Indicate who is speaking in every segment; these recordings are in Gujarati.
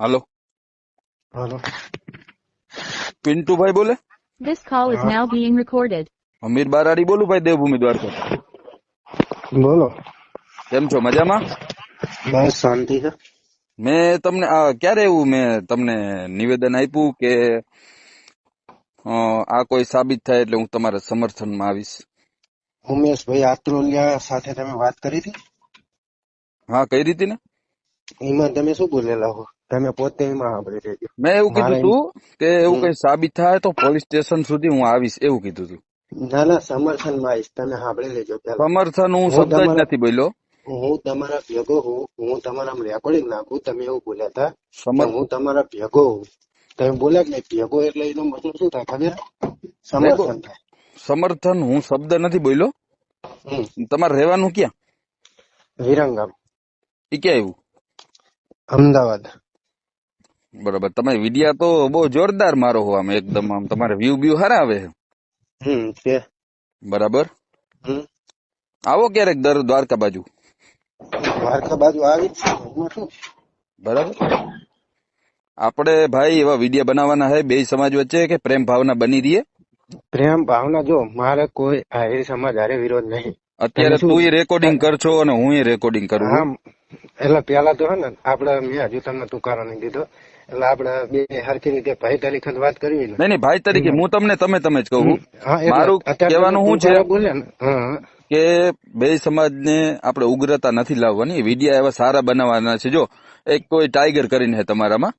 Speaker 1: હાલો
Speaker 2: હાલો
Speaker 1: પિન્ટુભાઈ બોલે
Speaker 3: This call is now being recorded.
Speaker 1: અમીર બારાડી બોલું ભાઈ દેવભૂમિ દ્વારકા
Speaker 2: બોલો.
Speaker 1: કેમ છો? મજામાં?
Speaker 2: બસ શાંતિ છે.
Speaker 1: મેં તમને આ ક્યારે એવું મેં તમને નિવેદન આપ્યું કે અ, આ કોઈ સાબિત થાય એટલે હું તમારા સમર્થનમાં આવીશ?
Speaker 2: ઉમેશભાઈ આત્રોલિયા સાથે તમે વાત કરી હતી?
Speaker 1: હા કઈ રીતે ને?
Speaker 2: એમાં તમે શું બોલેલા હો? તમે પોતે એમાં સાંભળી રહેજો
Speaker 1: મેં એવું કીધું તું કે એવું કઈ સાબિત થાય તો પોલીસ સ્ટેશન સુધી હું આવીશ એવું કીધું તું.
Speaker 2: ના ના સમર્થનમાં આવીશ. તમે સાંભળી લેજો
Speaker 1: સમર્થન હું શબ્દ જ નથી બોલ્યો.
Speaker 2: હું તમારા ભેગો હું હું તમારા રેકોર્ડિંગ નાખું તમે એવું બોલ્યા હતા. હું તમારા ભેગો હું તમે બોલ્યા કે ભેગો એટલે એનો મતલબ શું થાય ખબર? સમર્થન થાય.
Speaker 1: સમર્થન હું શબ્દ નથી બોલ્યો.
Speaker 2: હમ.
Speaker 1: તમારે રહેવાનું ક્યાં?
Speaker 2: વિરંગામ.
Speaker 1: એ ક્યાં આવ્યું?
Speaker 2: અમદાવાદ.
Speaker 1: બરાબર. તમે વિડિયા તો બહુ જોરદાર મારો હો આમ એકદમ આમ તમારે વ્યૂ વ્યૂ હારા આવે
Speaker 2: હમ છે.
Speaker 1: બરાબર?
Speaker 2: હમ.
Speaker 1: આવો ક્યારેક દર દ્વારકા બાજુ.
Speaker 2: દ્વારકા બાજુ આવી
Speaker 1: બરાબર? આપણે ભાઈ એવા વિડિયા બનાવવાના હે બે સમાજ વચ્ચે કે પ્રેમ ભાવના બની રહીએ?
Speaker 2: પ્રેમ ભાવના જો મારે કોઈ આહિર સમાજ હારે વિરોધ નહીં.
Speaker 1: અત્યારે તું એ રેકોર્ડિંગ કરશો અને હું એ રેકોર્ડિંગ કરું
Speaker 2: એટલે પેલા તો હે ને આપડે મેં હજુ તમને તુકારો નહીં દીધો એટલે આપડે બે હરખી રીતે ભાઈ તરીકે વાત કરવી ને.
Speaker 1: નહીં નહીં ભાઈ તરીકે હું તમને તમે તમે જ કહું. મારું કહેવાનું શું છે?
Speaker 2: ને.
Speaker 1: કે બે સમાજને આપણે ઉગ્રતા નથી લાવવાની. વિડિયા એવા સારા બનાવવાના છે. જો એક કોઈ ટાઈગર કરીને છે તમારામાં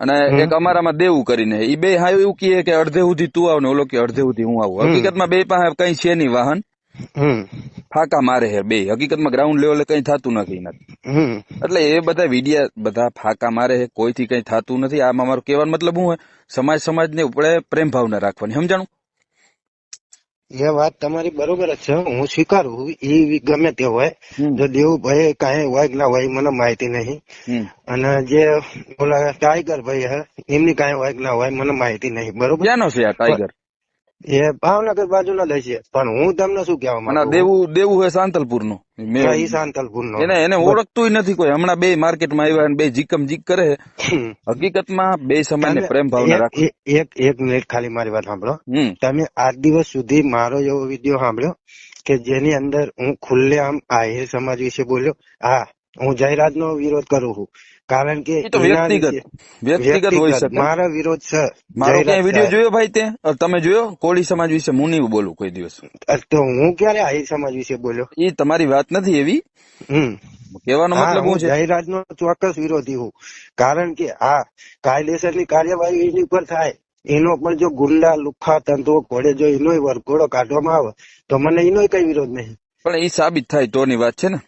Speaker 1: અને. એક અમારામાં દેવું કરીને એ બે હા એવું કહે કે અડધે સુધી તું આવ ને ઓલો કે અડધે સુધી હું આવું. હકીકતમાં બે પાસે કઈ છે નહીં વાહન. ફાકા મારે છે બે. હકીકતમાં ગ્રાઉન્ડ લેવલે કઈ થતું નથી એનાથી.
Speaker 2: હમ.
Speaker 1: એટલે એ બધા વિડિયા બધા ફાકા મારે છે કોઈથી કઈ થતું નથી. આમાં મારો કહેવાનો મતલબ શું હોય સમાજ સમાજને આપણે પ્રેમ ભાવના રાખવાની. સમજાણું?
Speaker 2: એ વાત તમારી બરોબર જ છે. હું સ્વીકારું. એ ગમે તે હોય. જો દેવુભાઈ કાંઈ હોય કે ના હોય એ મને માહિતી નહીં.
Speaker 1: હમ.
Speaker 2: અને જે ઓલા ટાઈગર ભાઈ હે એમની કાંઈ હોય કે ના હોય મને માહિતી નહીં. બરોબર?
Speaker 1: ક્યાંનો છે આ ટાઈગર?
Speaker 2: એ ભાવનગર બાજુના જ છે પણ હું તમને શું કહેવા
Speaker 1: અને
Speaker 2: માંગુ?
Speaker 1: દેવું દેવું હોય
Speaker 2: સાંતલપુરનું શાંતલપુર નો
Speaker 1: એને એને ઓળખતું નથી કોઈ. હમણાં બે માર્કેટમાં આવ્યા અને બે જીકમ જીક કરે. હકીકતમાં બે સમાજને પ્રેમ ભાવના
Speaker 2: એક- એક- એક મિનિટ ખાલી મારી વાત સાંભળો. તમે આજ દિવસ સુધી મારો એવો વીડિયો સાંભળ્યો કે જેની અંદર હું ખુલ્લે આમ આહિર સમાજ વિશે બોલ્યો? હા હું જયરાજ નો વિરોધ કરું છું. કારણ કે
Speaker 1: તો વ્યક્તિગત વ્યક્તિગત હોઈ શકે.
Speaker 2: મારો વિરોધ છે.
Speaker 1: મારો ક્યાંય વીડિયો જોયો ભાઈ તે? તમે જોયો? કોળી સમાજ વિશે હું નહીં બોલું કોઈ દિવસ.
Speaker 2: તો હું ક્યારે આહિર સમાજ વિશે બોલ્યો?
Speaker 1: એ તમારી વાત નથી એવી? કહેવાનો મતલબ
Speaker 2: હું
Speaker 1: છે?
Speaker 2: જાહેરાત નો ચોક્કસ વિરોધી હું. કારણ કે આ કાયદેસરની કાર્યવાહી એની ઉપર થાય. એનો પણ જો ગુંડા લુખા તંતુઓ ઘોડે જો એનો વરઘોડો કાઢવામાં આવે તો મને એનો કઈ વિરોધ નહીં.
Speaker 1: પણ એ સાબિત થાય તોની વાત છે ને.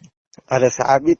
Speaker 2: અરે સાબિત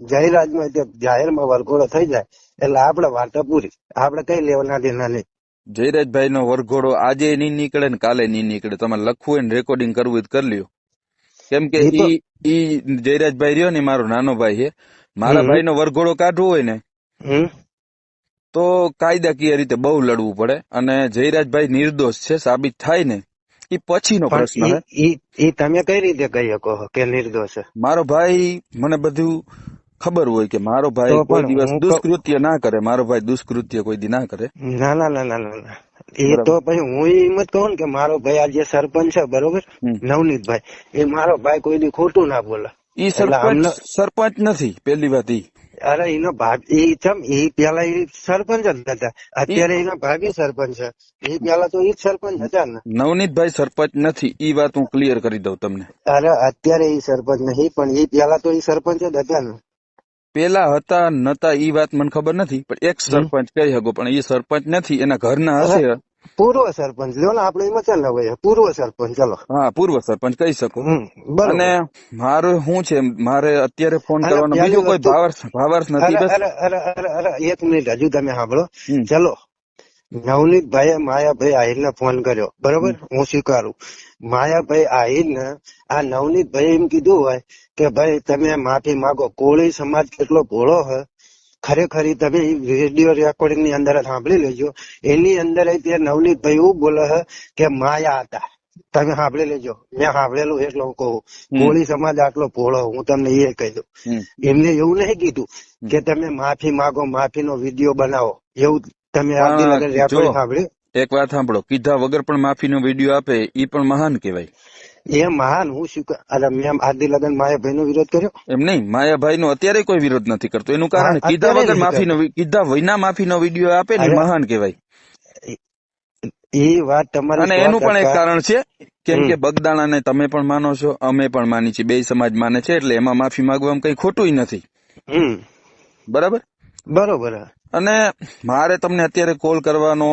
Speaker 2: જાહેરાતમાં તે જાહેરમાં વરઘોડો થઈ જાય એટલે આપડે વાર્તા પૂરી આપડે કઈ લેવાના દેના નહીં.
Speaker 1: જયરાજભાઈ નો વરઘોડો આજે નહીં નીકળે ને કાલે નહીં નીકળે. તમારે લખવું હોય ને રેકોર્ડિંગ કરવું હોય કરી લ્યો. કેમ કે
Speaker 2: ઈ
Speaker 1: ઈ જયરાજભાઈ રહ્યો ને મારો નાનો ભાઈ છે મારા ભાઈ નો વરઘોડો કાઢવો હોય ને તો કાયદાકીય રીતે બહુ લડવું પડે. અને જયરાજભાઈ નિર્દોષ છે સાબિત થાય ને એ પછીનો પ્રશ્ન
Speaker 2: ઈ તમે કઈ રીતે કહી શકો કે નિર્દોષ?
Speaker 1: મારો ભાઈ મને બધું ખબર હોય કે મારો ભાઈ કોઈ દિવસ દુષ્કૃત્ય ના કરે મારો ભાઈ દુષ્કૃત્ય કોઈ દી ના કરે.
Speaker 2: ના ના ના ના ના એ તો પછી હું એમ જ કહું ને કે મારો ભાઈ આ જે સરપંચ છે બરોબર?
Speaker 1: નવનીત
Speaker 2: નવનીતભાઈ. એ મારો ભાઈ કોઈ દી ખોટું ના બોલે.
Speaker 1: ઈ સરપંચ સરપંચ નથી પેલી વાત ઈ.
Speaker 2: અરે એનો ભાગ એ ચમ એ પેલા એ સરપંચ જ હતા અત્યારે એના ભાભી સરપંચ છે. એ પેલા તો એ જ સરપંચ હતા ને.
Speaker 1: નવનીતભાઈ સરપંચ નથી એ વાત હું ક્લિયર કરી દઉં તમને.
Speaker 2: અરે અત્યારે એ સરપંચ નહીં પણ એ પેલા તો એ સરપંચ જ હતા ને.
Speaker 1: પેલા હતા નતા ઈ વાત મને ખબર નથી પણ એક સરપંચ કહી શકો પણ એ સરપંચ નથી એના ઘરના હશે.
Speaker 2: પૂર્વ સરપંચ લ્યો ને આપણે એમાં ચાલ હોય પૂર્વ સરપંચ ચલો.
Speaker 1: હા પૂર્વ સરપંચ કહી શકો. અને મારું શું છે મારે અત્યારે ફોન કરવાનો બીજો કોઈ ભાવાર્થ ભાવાર્થ નથી બસ?
Speaker 2: અરે અરે અરે એક મિનિટ હજુ તમે સાંભળો. ચલો. નવનીતભાઈએ માયાભાઈ આહિરને ફોન કર્યો. બરોબર? હું સ્વીકારું. માયાભાઈ આહિરને આ નવનીતભાઈ એમ કીધું હોય કે ભાઈ તમે માફી માગો. કોળી સમાજ કેટલો ભોળો હોય ખરેખર તમે રેડિયો રેકોર્ડિંગની અંદર સાંભળી લેજો. એની અંદર તે નવનીતભાઈ એવું બોલે છે કે માયા હતા. તમે સાંભળી લેજો. મેં સાંભળેલું એટલે હું કહું. કોળી સમાજ આટલો ભોળો હું. તમને એ કહી દઉં. એમને એવું નહીં કીધું કે તમે માફી માંગો માફીનો વીડિયો બનાવો. એવું તમે
Speaker 1: એક વાત સાંભળો કીધા વગર પણ માફીનો વીડિયો આપે એ પણ મહાન કહેવાય.
Speaker 2: એ મહાન હું શું અરે મેં આદિ લગન માયાભાઈ નો વિરોધ કર્યો?
Speaker 1: એમ નહીં માયાભાઈ નો અત્યારે કોઈ વિરોધ નથી કરતો. એનું કારણ કીધા વગર માફીનો કીધા વિના માફીનો વીડિયો આપે ને મહાન કહેવાય.
Speaker 2: એ વાત તમારી
Speaker 1: અને એનું પણ એક કારણ છે કેમ. કે બગદાણાને તમે પણ માનો છો અમે પણ માની છીએ બે સમાજ માને છે એટલે એમાં માફી માંગવામાં કઈ ખોટું નથી. બરાબર?
Speaker 2: બરોબર.
Speaker 1: અને મારે તમને અત્યારે કોલ કરવાનો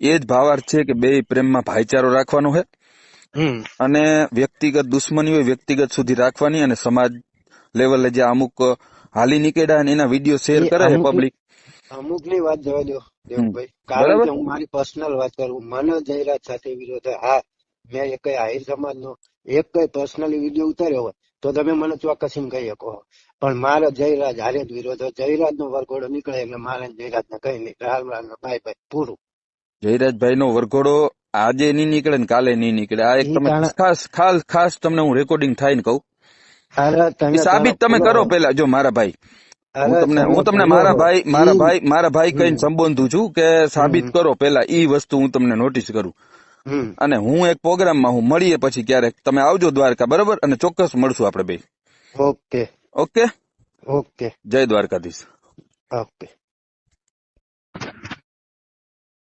Speaker 1: એ જ ભાવાર્થ છે કે બે પ્રેમમાં ભાઈચારો રાખવાનો છે. અને વ્યક્તિગત દુશ્મની હોય વ્યક્તિગત સુધી રાખવાની અને સમાજ લેવલે જે અમુક હાલી નીકળ્યા અને એના વીડિયો શેર કરે છે પબ્લિક
Speaker 2: અમુકની વાત જવા દો દેવભાઈ કારણ કે હું મારી પર્સનલ વાત કરું મને જયરાજ સાથે વિરોધ હા મેં એક આહિર સમાજ નો એક કઈ પર્સનલી વીડિયો ઉતાર્યો હોય. તો તમે મને ચોક્કસ એમ કહી શકો. પણ મારે જયરાજ હારે જ વિરોધ જયરાજ નો વરઘોડો નીકળે એટલે મારે જયરાજ ને કઈ નહીં. રામ રામ ભાઈ ભાઈ પૂરું.
Speaker 1: જયરાજભાઈ નો વરઘોડો આજે નહીં નીકળે ને કાલે નહીં નીકળે. આ એક તમે ખાસ ખાસ ખાસ તમને હું રેકોર્ડિંગ થાય ને કહું. સાબિત તમે કરો પેલા જો મારા ભાઈ. હું તમને હું તમને મારા ભાઈ મારા ભાઈ મારા ભાઈ
Speaker 2: કઈ.
Speaker 1: સંબોધું છું કે સાબિત કરો પેલા ઈ વસ્તુ હું તમને નોટિસ કરું. અને હું એક પ્રોગ્રામમાં હું મળીએ પછી ક્યારેક તમે આવજો દ્વારકા બરોબર? અને ચોક્કસ મળશું આપણે બે.
Speaker 2: Okay.
Speaker 1: Okay?
Speaker 2: Okay.
Speaker 1: Jai Dwarkadhish.
Speaker 2: Okay.